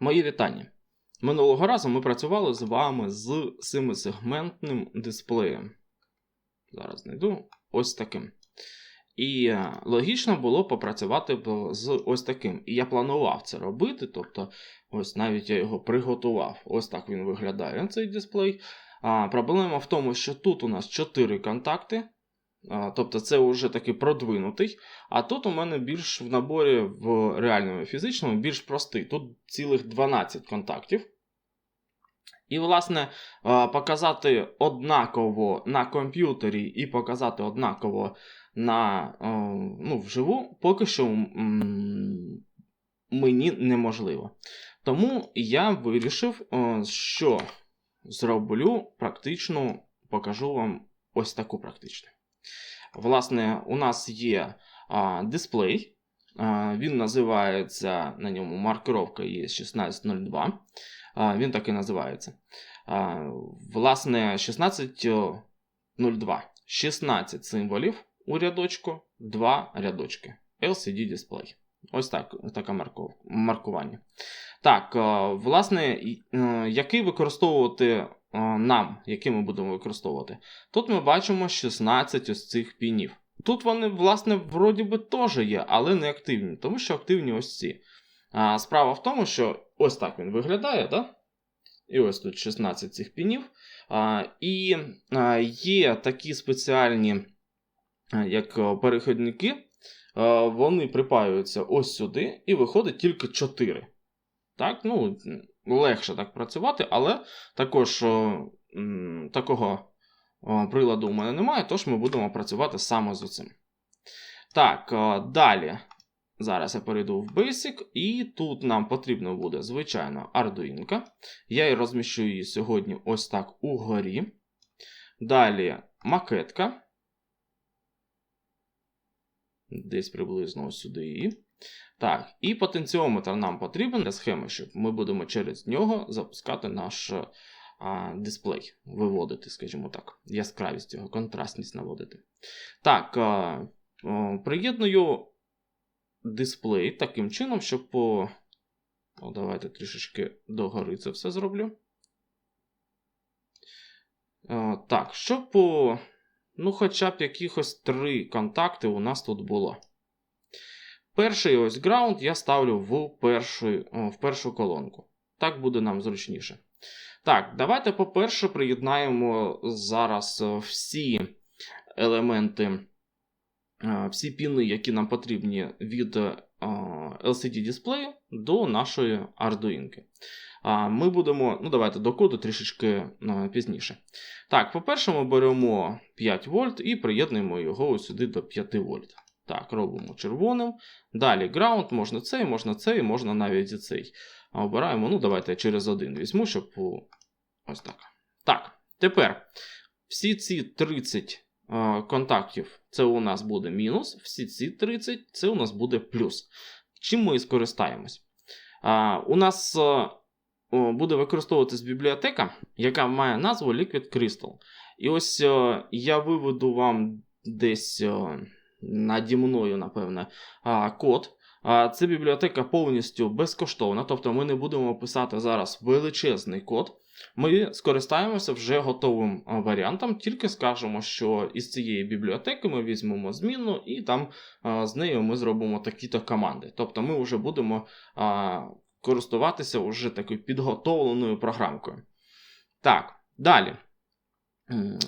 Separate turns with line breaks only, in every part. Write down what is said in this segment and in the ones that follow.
Мої вітання. Минулого разу ми працювали з вами з семисегментним дисплеєм. Зараз знайду ось таким. І е, логічно було попрацювати з ось таким. І я планував це робити, тобто, ось навіть я його приготував. Ось так він виглядає цей дисплей. А, Проблема в тому, що тут у нас 4 контакти. Тобто це вже такий продвинутий. А тут у мене більш в наборі в реальному фізичному більш простий. Тут цілих 12 контактів. І, власне, показати однаково на комп'ютері і показати однаково на, ну, вживу, поки що мені неможливо. Тому я вирішив, що зроблю практично, покажу вам ось таку практичну. Власне, у нас є а, дисплей. А, він називається, на ньому маркировка є 1602. А, він так і називається. А, власне, 1602. 16 символів у рядочку, 2 рядочки. LCD дисплей. Ось так, таке марку, маркування. Так, власне, е, який використовувати нам, який ми будемо використовувати? Тут ми бачимо 16 ось цих пінів. Тут вони, власне, вроді би теж є, але не активні, тому що активні ось ці. А, Справа в тому, що ось так він виглядає, да? і ось тут 16 цих пінів. А, І а, є такі спеціальні, а, як а, переходники, а, вони припаюються ось сюди, і виходить тільки 4. Так, ну, легше так працювати, але також такого приладу у мене немає, тож ми будемо працювати саме з цим. Так, далі. Зараз я перейду в Basic, і тут нам потрібно буде, звичайно, Arduino. Я і розміщу її сьогодні ось так угорі. Далі макетка. Десь приблизно ось сюди її. Так, і потенціометр нам потрібен для схеми, щоб ми будемо через нього запускати наш а, дисплей, виводити, скажімо так, яскравість його, контрастність наводити. Так, а, а, приєдную дисплей таким чином, щоб по. О, давайте трішечки догори це все зроблю. А, так, щоб по. Ну, хоча б якихось три контакти у нас тут було. Перший ось ground я ставлю в першу, в першу колонку. Так буде нам зручніше. Так, давайте, по-перше, приєднаємо зараз всі елементи, всі піни, які нам потрібні від LCD дисплею до нашої Arduino. Ми будемо, ну давайте до коду трішечки пізніше. Так, по-перше, ми беремо 5 вольт і приєднуємо його сюди до 5 вольт. Так, робимо червоним. Далі ground, можна цей, можна цей, можна навіть і цей. Обираємо, ну, давайте через один візьму, щоб ось так. Так, тепер всі ці 30 е, контактів це у нас буде мінус, всі ці 30 це у нас буде плюс. Чим ми і скористаємось? Е, у нас е, буде використовуватись бібліотека, яка має назву Liquid Crystal. І ось е, я виведу вам десь. Е, наді мною, напевне, код. Це бібліотека повністю безкоштовна, тобто ми не будемо писати зараз величезний код. Ми скористаємося вже готовим варіантом, тільки скажемо, що із цієї бібліотеки ми візьмемо зміну і там з нею ми зробимо такі-то команди. Тобто ми вже будемо користуватися вже такою підготовленою програмкою. Так, далі.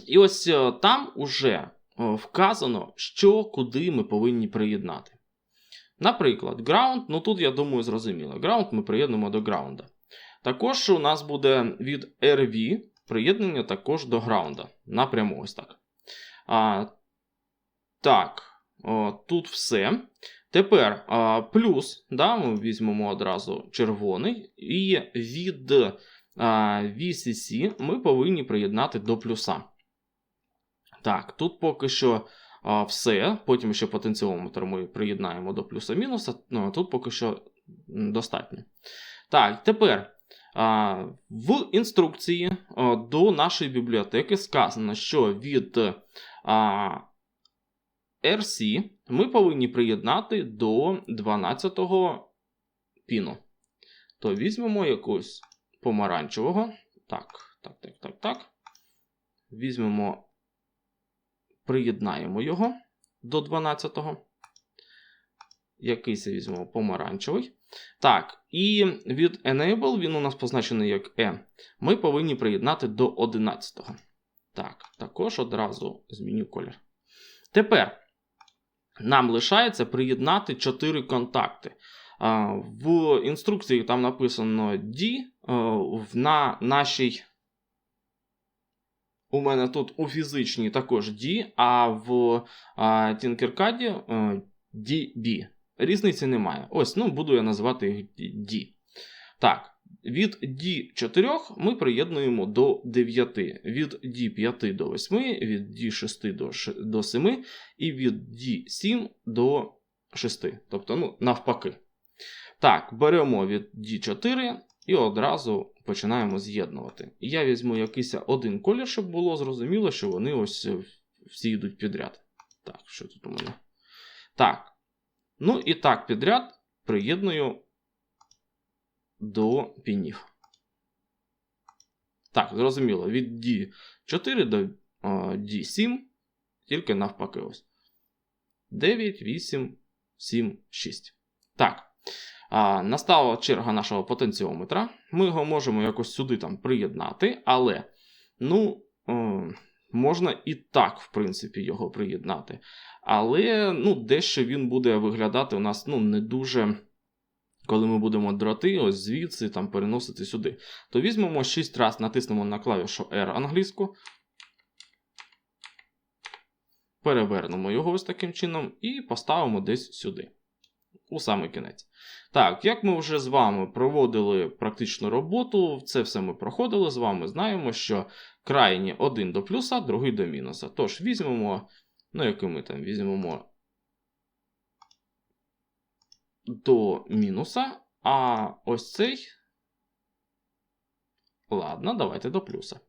І ось е, там уже вказано, що куди ми повинні приєднати. Наприклад, ground, ну тут, я думаю, зрозуміло. Ground ми приєднуємо до ground. Також у нас буде від RV приєднання також до ground. Напряму ось так. А, Так, о, тут все. Тепер а, плюс, да, ми візьмемо одразу червоний, і від а, VCC ми повинні приєднати до плюса. Так, тут поки що а, все. Потім ще потенціометр ми приєднаємо до плюса-мінуса. Ну, а тут поки що достатньо. Так, тепер в інструкції до нашої бібліотеки сказано, що від RC ми повинні приєднати до 12-го піну. то візьмемо якусь помаранчевого. Так, так, так, так, так. Візьмемо, приєднаємо його до 12-го. Якийсь візьмемо помаранчевий. Так, і від Enable, він у нас позначений як E, ми повинні приєднати до 11-го. Так, також одразу зміню колір. Тепер нам лишається приєднати 4 контакти. В інструкції там написано D. На нашій. У мене тут у фізичній також D, а в Tinkercad DB. Різниці немає. Ось, ну, буду я називати їх D. Так, від D4 ми приєднуємо до 9, від D5 до 8, від D6 до 7 і від D7 до 6. Тобто, ну, навпаки. Так, беремо від D4 і одразу починаємо з'єднувати. І Я візьму якийсь один колір, щоб було зрозуміло, що вони ось всі йдуть підряд. Так, що тут у мене? Так. Ну і так підряд приєдную до пінів. Так, зрозуміло, від D4 до D7, тільки навпаки ось. 9, 8, 7, 6. Так. А, Настала черга нашого потенціометра. Ми його можемо якось сюди там приєднати, але, ну, о, можна і так, в принципі, його приєднати. Але ну, дещо він буде виглядати у нас ну, не дуже. Коли ми будемо дроти, ось звідси там переносити сюди. То візьмемо 6 раз, натиснемо на клавішу R англійську. Перевернемо його ось таким чином і поставимо десь сюди. У самий кінець. Так, як ми вже з вами проводили практичну роботу, це все ми проходили з вами, знаємо, що крайні один до плюса, другий до мінуса. Тож, візьмемо, ну, який ми там візьмемо до мінуса, а ось цей. Ладно, давайте до плюса.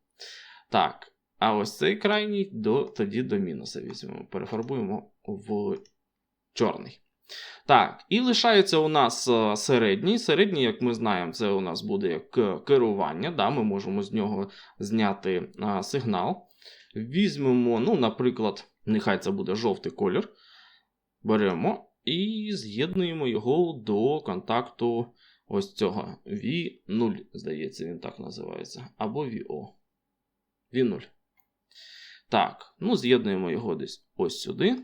Так, а ось цей крайній до, тоді до мінуса візьмемо. Перефарбуємо в чорний. Так, і лишається у нас е, середній. Середній, як ми знаємо, це у нас буде як керування. Да, Ми можемо з нього зняти а, е, сигнал. Візьмемо, ну, наприклад, нехай це буде жовтий колір. Беремо і з'єднуємо його до контакту ось цього V0, здається, він так називається. Або VO. V0. Так, ну, з'єднуємо його десь ось сюди.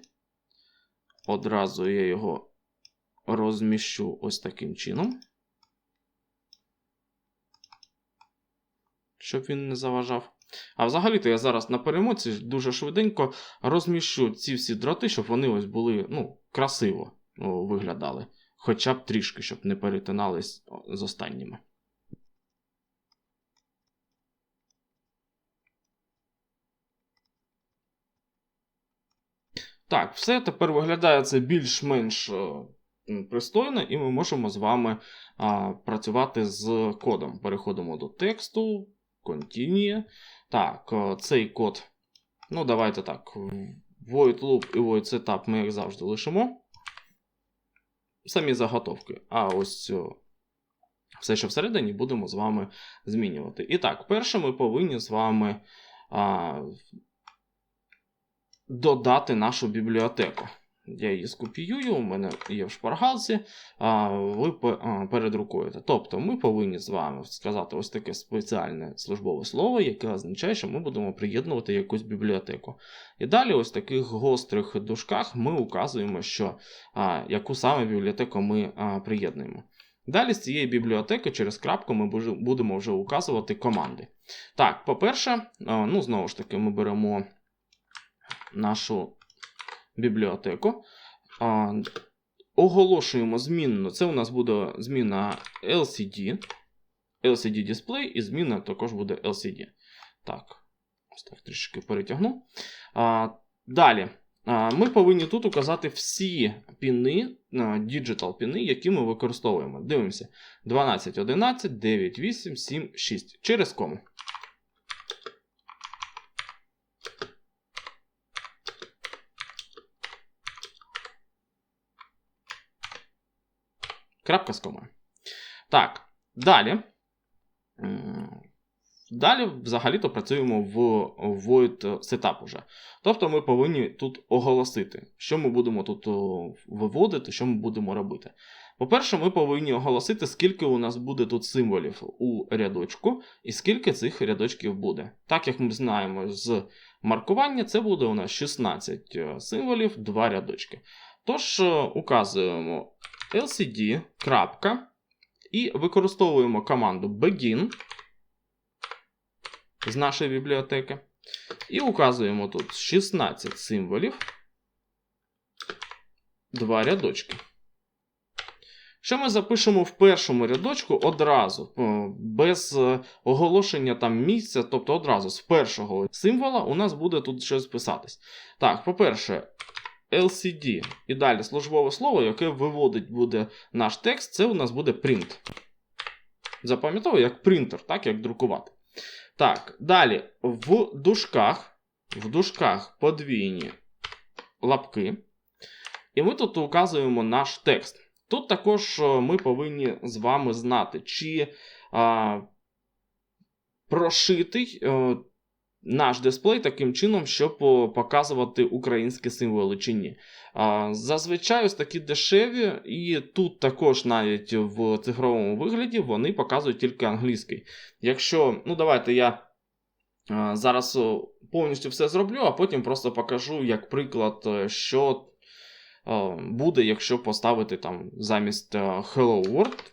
Одразу я його розміщу ось таким чином. Щоб він не заважав. А взагалі-то я зараз на перемоці дуже швиденько розміщу ці всі дроти, щоб вони ось були ну, красиво виглядали. Хоча б трішки, щоб не перетинались з останніми. Так, все тепер виглядає це більш-менш е, пристойно, і ми можемо з вами а, працювати з кодом. Переходимо до тексту, Continue. Так, е, цей код. Ну, давайте так. Void loop і void setup ми, як завжди, лишимо. Самі заготовки. А ось е, все, що всередині, будемо з вами змінювати. І так, перше ми повинні з вами а, додати нашу бібліотеку. Я її скопіюю, у мене є в шпаргалці, а ви передрукуєте. Тобто ми повинні з вами сказати ось таке спеціальне службове слово, яке означає, що ми будемо приєднувати якусь бібліотеку. І далі, ось в таких гострих дужках, ми указуємо, що а, яку саме бібліотеку ми а, приєднуємо. Далі з цієї бібліотеки через крапку ми будемо вже указувати команди. Так, по-перше, ну, знову ж таки, ми беремо нашу бібліотеку. Оголошуємо змінну. Це у нас буде зміна LCD. LCD Display і зміна також буде LCD. Так, ось так трішки перетягну. Далі. Ми повинні тут указати всі піни, digital піни, які ми використовуємо. Дивимося: 12, 11, 9, 8, 7, 6. Через кому. Крапка з комою. Так. Далі. Далі, взагалі-то працюємо в void setup уже. Тобто ми повинні тут оголосити, що ми будемо тут виводити, що ми будемо робити. По-перше, ми повинні оголосити, скільки у нас буде тут символів у рядочку, і скільки цих рядочків буде. Так як ми знаємо з маркування, це буде у нас 16 е, символів, 2 рядочки. Тож, е, указуємо LCD. крапка, і використовуємо команду begin з нашої бібліотеки. І указуємо тут 16 символів, 2 рядочки. Що ми запишемо в першому рядочку одразу, без е, оголошення там місця, тобто одразу з першого символа у нас буде тут щось писатись. Так, по-перше, LCD і далі службове слово, яке виводить буде наш текст, це у нас буде print. Запам'ятовую, як принтер, так, як друкувати. Так, далі в дужках, в дужках подвійні лапки. І ми тут указуємо наш текст. Тут також е, ми повинні з вами знати, чи а, прошитий е, наш дисплей таким чином, щоб показувати українські символи чи ні. Зазвичай ось такі дешеві, і тут також навіть в цифровому вигляді вони показують тільки англійський. Якщо, ну давайте я зараз повністю все зроблю, а потім просто покажу як приклад, е, що буде, якщо поставити там замість е, Hello World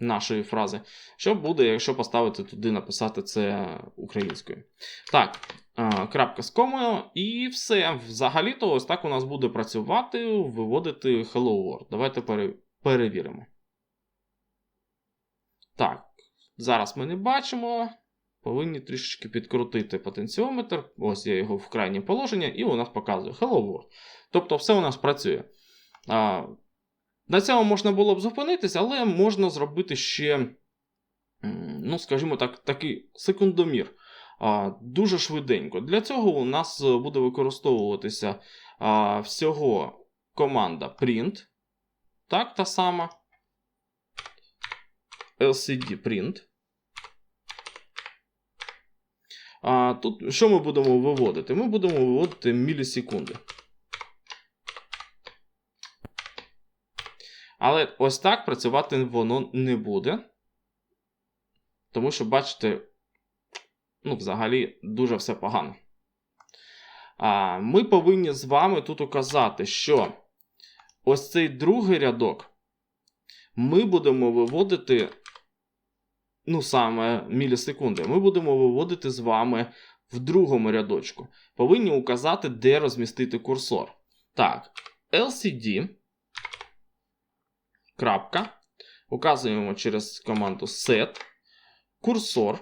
нашої фрази. Що буде, якщо поставити туди написати це українською? Так, е, крапка з комою, і все. Взагалі-то ось так у нас буде працювати, виводити Hello World. Давайте перевіримо. Так, зараз ми не бачимо повинні трішечки підкрутити потенціометр. Ось я його в крайнє положення, і у нас показує Hello World. Тобто все у нас працює. На цьому можна було б зупинитися, але можна зробити ще, ну, скажімо так, такий секундомір. Дуже швиденько. Для цього у нас буде використовуватися а, всього команда print. Так, та сама. LCD print. А тут що ми будемо виводити? Ми будемо виводити мілісекунди. Але ось так працювати воно не буде. Тому що, бачите, ну, взагалі, дуже все погано. А, Ми повинні з вами тут указати, що ось цей другий рядок ми будемо виводити ну саме мілісекунди, ми будемо виводити з вами в другому рядочку. Повинні указати, де розмістити курсор. Так, LCD. Крапка. Указуємо через команду set курсор.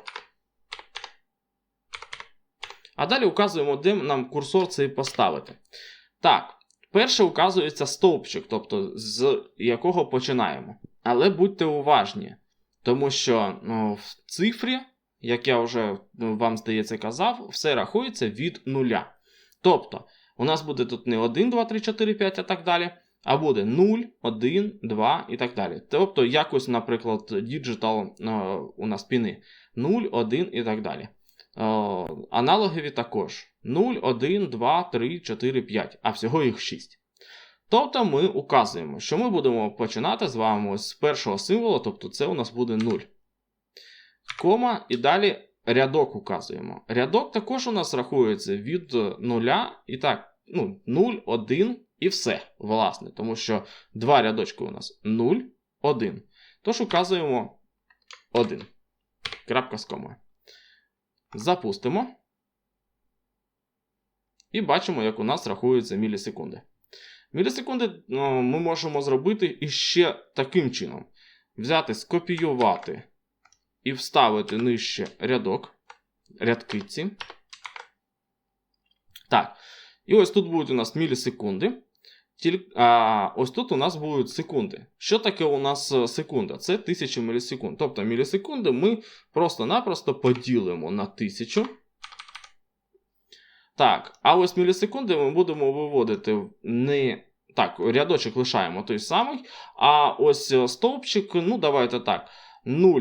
А далі указуємо, де нам курсор цей поставити. Так, перше указується стовпчик, тобто з якого починаємо. Але будьте уважні. Тому що ну, в цифрі, як я вже ну, вам здається казав, все рахується від нуля. Тобто, у нас буде тут не 1, 2, 3, 4, 5 а так далі, а буде 0, 1, 2 і так далі. Тобто, якось, наприклад, Digital ну, у нас піни 0, 1 і так далі. Аналогові також 0, 1, 2, 3, 4, 5, а всього їх 6. Тобто ми указуємо, що ми будемо починати з вами з першого символу, тобто це у нас буде 0. Кома, і далі рядок указуємо. Рядок також у нас рахується від 0 і так, ну, 0, 1 і все, власне, тому що два рядочки у нас 0, 1. Тож указуємо 1. Крапка з комою. Запустимо. І бачимо, як у нас рахуються мілісекунди. Мілісекунди ну, ми можемо зробити іще таким чином: взяти, скопіювати і вставити нижче рядок, рядки ці. Так. І ось тут будуть у нас мілісекунди. А ось тут у нас будуть секунди. Що таке у нас е, секунда? Це 1000 мілісекунд. Тобто мілісекунди ми просто-напросто поділимо на 1000. Так, а ось мілісекунди ми будемо виводити не так, рядочок лишаємо той самий. А ось е, стовпчик, ну, давайте так. 0,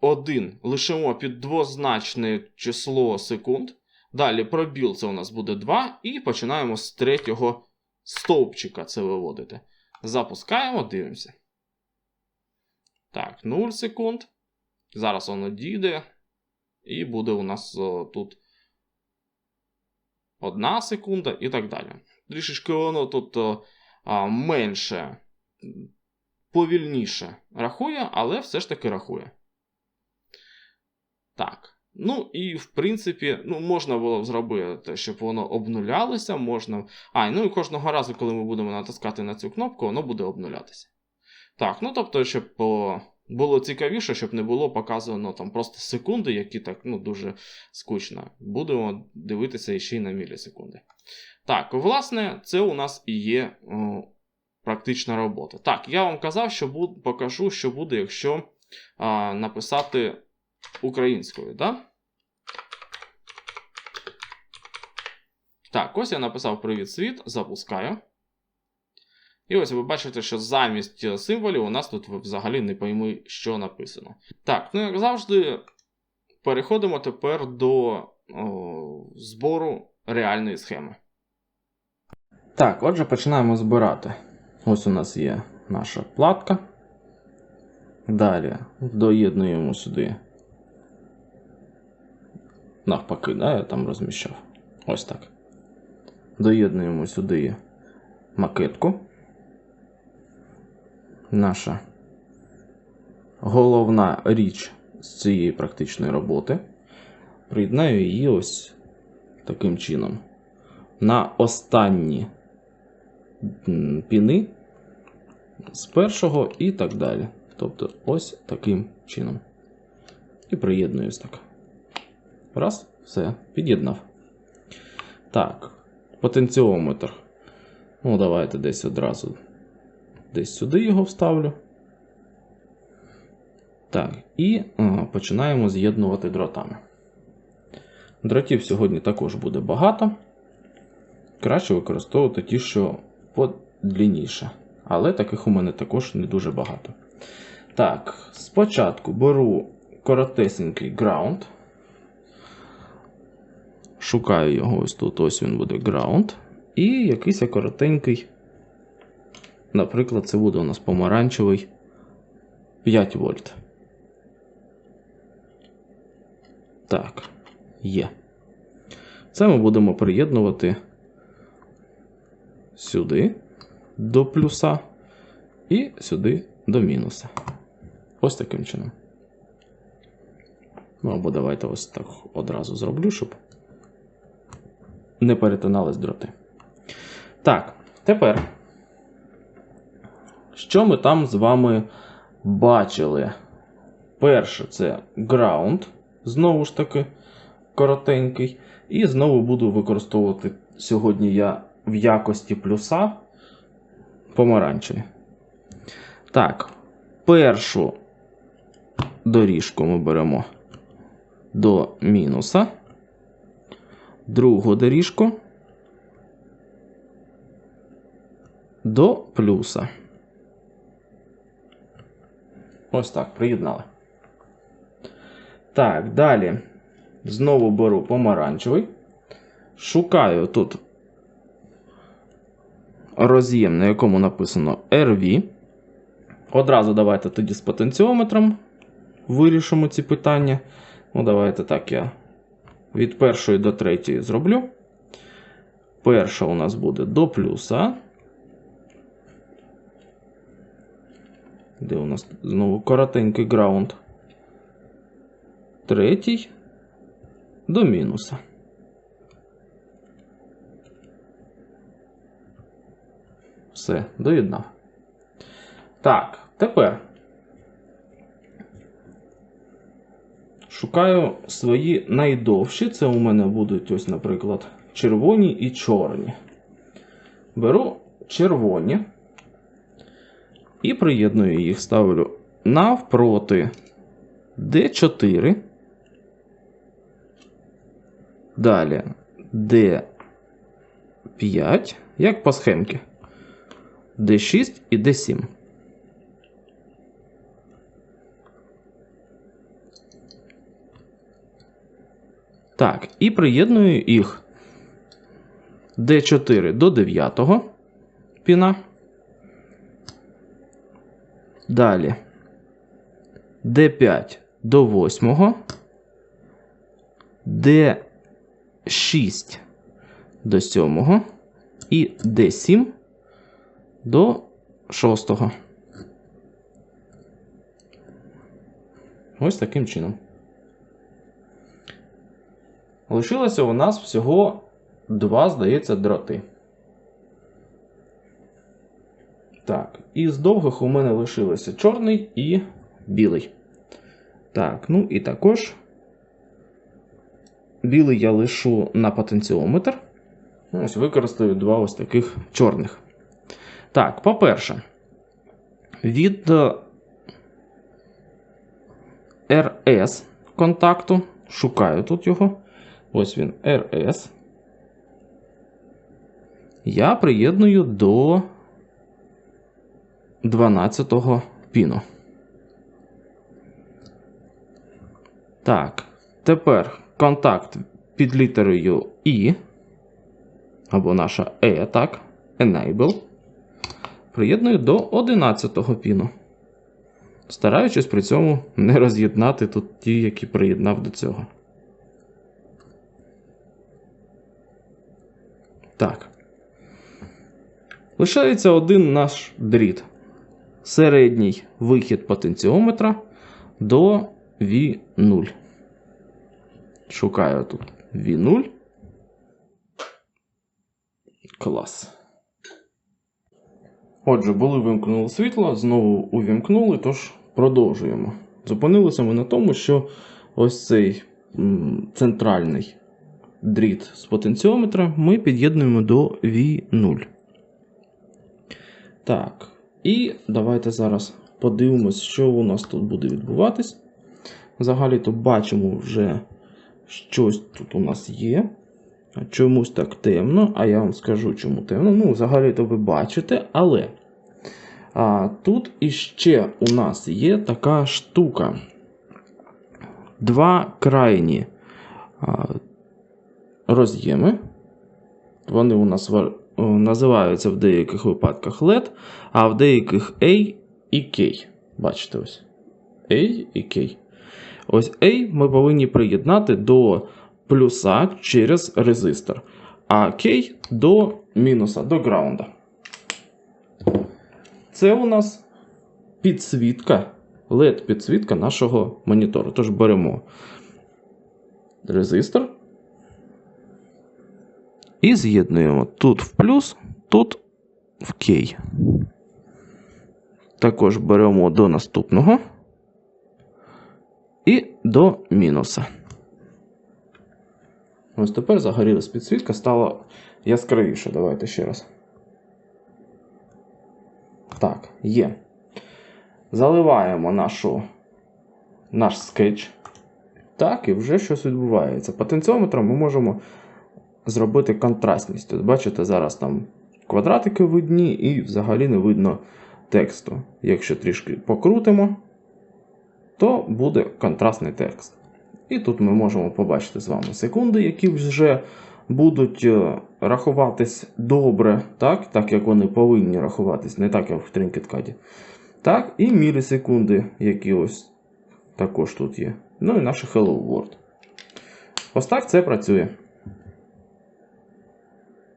1 лишимо під двозначне число секунд. Далі пробіл це у нас буде 2. І починаємо з третього стовпчика це виводити. Запускаємо, дивимося. Так, 0 секунд. Зараз воно дійде. І буде у нас о, тут 1 секунда і так далі. Трішечки воно тут о, а, менше, повільніше рахує, але все ж таки рахує. Так. Ну, і в принципі, ну, можна було б зробити, щоб воно обнулялося. можна. А, ну і кожного разу, коли ми будемо натискати на цю кнопку, воно буде обнулятися. Так, ну тобто, щоб було цікавіше, щоб не було показано там просто секунди, які так ну, дуже скучно. Будемо дивитися ще й на мілісекунди. Так, власне, це у нас і є о, практична робота. Так, я вам казав, що буд, покажу, що буде, якщо а, написати українською, да? Так, ось я написав Привіт світ, запускаю. І ось ви бачите, що замість символів у нас тут взагалі не пойми, що написано. Так, ну як завжди, переходимо тепер до о, збору реальної схеми. Так, отже, починаємо збирати. Ось у нас є наша платка. Далі доєднуємо сюди. Навпаки, да, я там розміщав. Ось так. Доєднуємо сюди макетку. Наша головна річ з цієї практичної роботи. Приєднаю її ось таким чином. На останні піни з першого і так далі. Тобто ось таким чином. І приєднуюсь так. Раз, все, під'єднав. Так, потенціометр. Ну, давайте десь одразу десь сюди його вставлю. Так, і а, починаємо з'єднувати дротами. Дротів сьогодні також буде багато. Краще використовувати ті, що подлінніше. Але таких у мене також не дуже багато. Так, спочатку беру коротесенький ground. Шукаю його ось тут, ось він буде ground. І якийсь коротенький. Наприклад, це буде у нас помаранчевий 5 вольт. Так, є. Це ми будемо приєднувати сюди до плюса і сюди до мінуса. Ось таким чином. Ну, або давайте ось так одразу зроблю, щоб не перетинались дроти. Так, тепер, що ми там з вами бачили? Перше, це ground, знову ж таки, коротенький. І знову буду використовувати сьогодні я в якості плюса помаранчеві. Так, першу доріжку ми беремо до мінуса, другу доріжку до плюса. Ось так, приєднали. Так, далі знову беру помаранчевий. Шукаю тут роз'єм, на якому написано RV. Одразу давайте тоді з потенціометром вирішимо ці питання. Ну, давайте так я від першої до третьої зроблю. Перша у нас буде до плюса. Де у нас знову коротенький граунд. Третій до мінуса. Все, доєднав. Так, тепер шукаю свої найдовші. Це у мене будуть ось, наприклад, червоні і чорні. Беру червоні і приєдную їх, ставлю навпроти D4. Далі D5. як по схемці. D6 і D7. Так, і приєдную їх D4 до 9 піна. Далі D5 до 8, D6 до 7 і D7 до 6. Ось таким чином. Лишилося у нас всього два, здається, дроти. Так, із довгих у мене лишилося чорний і білий. Так, ну і також білий я лишу на потенціометр. Ось використаю два ось таких чорних. Так, по-перше, від е, RS контакту. Шукаю тут його. Ось він RS. Я приєдную до 12-го піну. Так, тепер контакт під літерою І. Або наша E, так. Enable. Приєдную до 11-го піну. Стараючись при цьому не роз'єднати тут ті, які приєднав до цього. Так. Лишається один наш дріт. Середній вихід потенціометра до V0. Шукаю тут V0. Клас. Отже, були вимкнули світло, знову увімкнули, тож продовжуємо. Зупинилися ми на тому, що ось цей центральний дріт з потенціометра ми під'єднуємо до V0. Так. І давайте зараз подивимось, що у нас тут буде відбуватись. Взагалі то бачимо вже щось тут у нас є. Чомусь так темно, а я вам скажу, чому темно. Ну, взагалі то ви бачите, але а, тут іще у нас є така штука. Два крайні роз'єми. Вони у нас називаються в деяких випадках LED, а в деяких A і K. Бачите ось. A і K. Ось A ми повинні приєднати до плюса через резистор, а K до мінуса, до граунда. Це у нас підсвітка, LED-підсвітка нашого монітору. Тож беремо резистор і з'єднуємо тут в плюс, тут в K. Також беремо до наступного і до мінуса. Ось тепер загорілась підсвітка, стало яскравіше. Давайте ще раз. Так, є. Заливаємо нашу, наш скетч. Так, і вже щось відбувається. Потенціометром ми можемо зробити контрастність. От бачите, зараз там квадратики видні і взагалі не видно тексту. Якщо трішки покрутимо, то буде контрастний текст. І тут ми можемо побачити з вами секунди, які вже будуть е, рахуватись добре, так, так як вони повинні рахуватись, не так, як в TrinKitCAD. Так, і мілісекунди, які ось також тут є. Ну і наше Hello World. Ось так це працює.